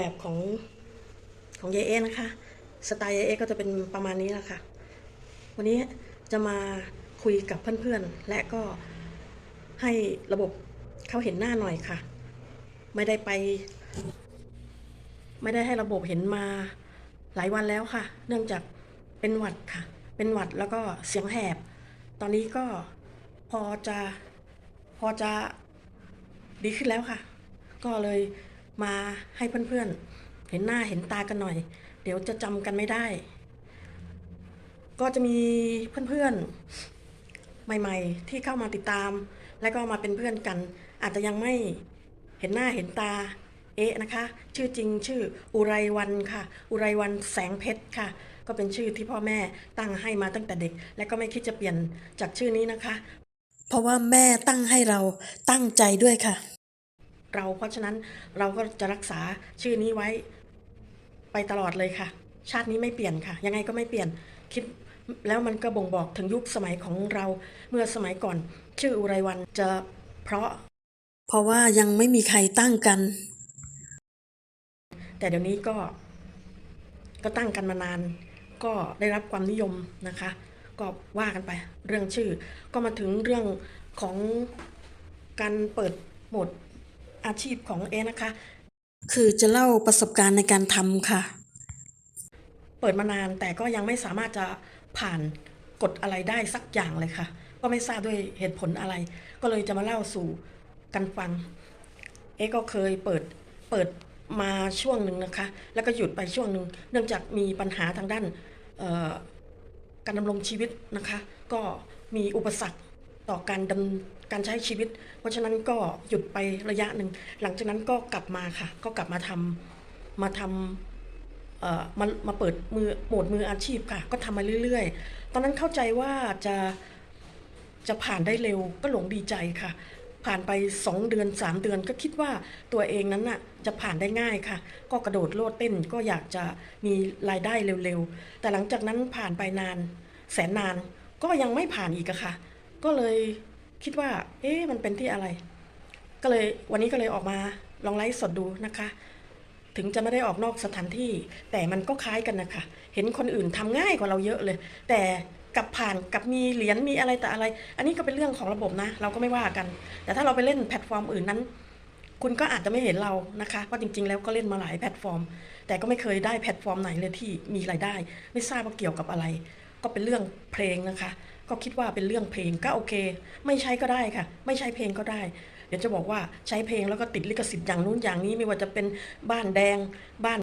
แบบของของยายเอนะคะ สไตล์ยายเอก็จะเป็นประมาณนี้แหละค่ะ วันนี้จะมาคุยกับเพื่อนๆ และก็ให้ระบบเขาเห็นหน้าหน่อยค่ะ ไม่ได้ไป ไม่ได้ให้ระบบเห็นมาหลายวันแล้วค่ะ เนื่องจากเป็นหวัดค่ะ เป็นหวัดแล้วก็เสียงแหบ ตอนนี้ก็พอจะพอจะดีขึ้นแล้วค่ะ ก็เลย มาให้เพื่อนๆ เห็นหน้าเห็นตากันหน่อย เดี๋ยวจะจำกันไม่ได้ ก็จะมีเพื่อนๆ ใหม่ๆ ที่เข้ามาติดตาม และก็มาเป็นเพื่อนกัน อาจจะยังไม่เห็นหน้าเห็นตา เอ๊ะนะคะ ชื่อจริงชื่ออุไรวันค่ะ อุไรวันแสงเพชรค่ะก็เป็นชื่อที่พ่อแม่ตั้งให้มาตั้งแต่เด็ก และก็ไม่คิดจะเปลี่ยนจากชื่อนี้นะคะ เพราะว่าแม่ตั้งให้เราตั้งใจด้วยค่ะ เรา เพราะฉะนั้นเราก็จะรักษาชื่อนี้ไว้ไปตลอดเลยค่ะ ชาตินี้ไม่เปลี่ยนค่ะ ยังไงก็ไม่เปลี่ยนคิดแล้วมันก็บ่งบอกถึงยุคสมัยของเราเมื่อสมัยก่อน ชื่ออุไรวันจะเพราะ เพราะว่ายังไม่มีใครตั้งกัน แต่เดี๋ยวนี้ก็ก็ตั้งกันมานาน ก็ได้รับความนิยมนะคะ ก็ว่ากันไปเรื่องชื่อ ก็มาถึงเรื่องของการเปิดหมด อาชีพของเอนะคะ คือจะเล่าประสบการณ์ในการทำค่ะ เปิดมานานแต่ก็ยังไม่สามารถจะผ่านกฎอะไรได้สักอย่างเลยค่ะ ก็ไม่ทราบด้วยเหตุผลอะไร ก็เลยจะมาเล่าสู่กันฟัง เอ๊ะก็เคยเปิดเปิดมาช่วงหนึ่งนะคะ แล้วก็หยุดไปช่วงหนึ่งเนื่องจากมีปัญหาทางด้านเอ่อการดำรงชีวิตนะคะ ก็มีอุปสรรค ต่อการดำการใช้ชีวิต เพราะฉะนั้นก็หยุดไประยะหนึ่ง หลังจากนั้นก็กลับมาค่ะ ก็กลับมาทำมาทำเอ่อมามาเปิดมือโหมดมืออาชีพค่ะ ก็ทำมาเรื่อยๆ ตอนนั้นเข้าใจว่าจะจะผ่านได้เร็วก็หลงดีใจค่ะ ผ่านไป 2 เดือน 3 เดือนก็คิดว่าตัวเองนั้นน่ะจะผ่านได้ง่ายค่ะ ก็กระโดดโลดเต้นก็อยากจะมีรายได้เร็วๆ แต่หลังจากนั้นผ่านไปนานแสนนานก็ยังไม่ผ่านอีกอะค่ะ ก็เลยคิดว่า เอ๊ะมันเป็นที่อะไร ก็เลยวันนี้ก็เลยออกมาลองไลฟ์สดดูนะคะ ถึงจะไม่ได้ออกนอกสถานที่ แต่มันก็คล้ายกันนะคะ เห็นคนอื่นทำง่ายกว่าเราเยอะเลย แต่กับผ่านกับมีเหรียญมีอะไรแต่อะไร อันนี้ก็เป็นเรื่องของระบบนะ เราก็ไม่ว่ากัน แต่ถ้าเราไปเล่นแพลตฟอร์มอื่นนั้น คุณก็อาจจะไม่เห็นเรานะคะเพราะจริง ๆ แล้วก็เล่นมาหลายแพลตฟอร์ม แต่ก็ไม่เคยได้แพลตฟอร์มไหนเลยที่มีรายได้ ไม่ทราบว่าเกี่ยวกับอะไร ก็เป็นเรื่องเพลงนะคะ ก็คิดว่าเป็นเรื่องเพลงก็โอเค ไม่ใช้ก็ได้ค่ะ ไม่ใช้เพลงก็ได้ เดี๋ยวจะบอกว่าใช้เพลงแล้วก็ติดลิขสิทธิ์อย่างนู้นอย่างนี้ไม่ว่าจะเป็นบ้านแดงบ้าน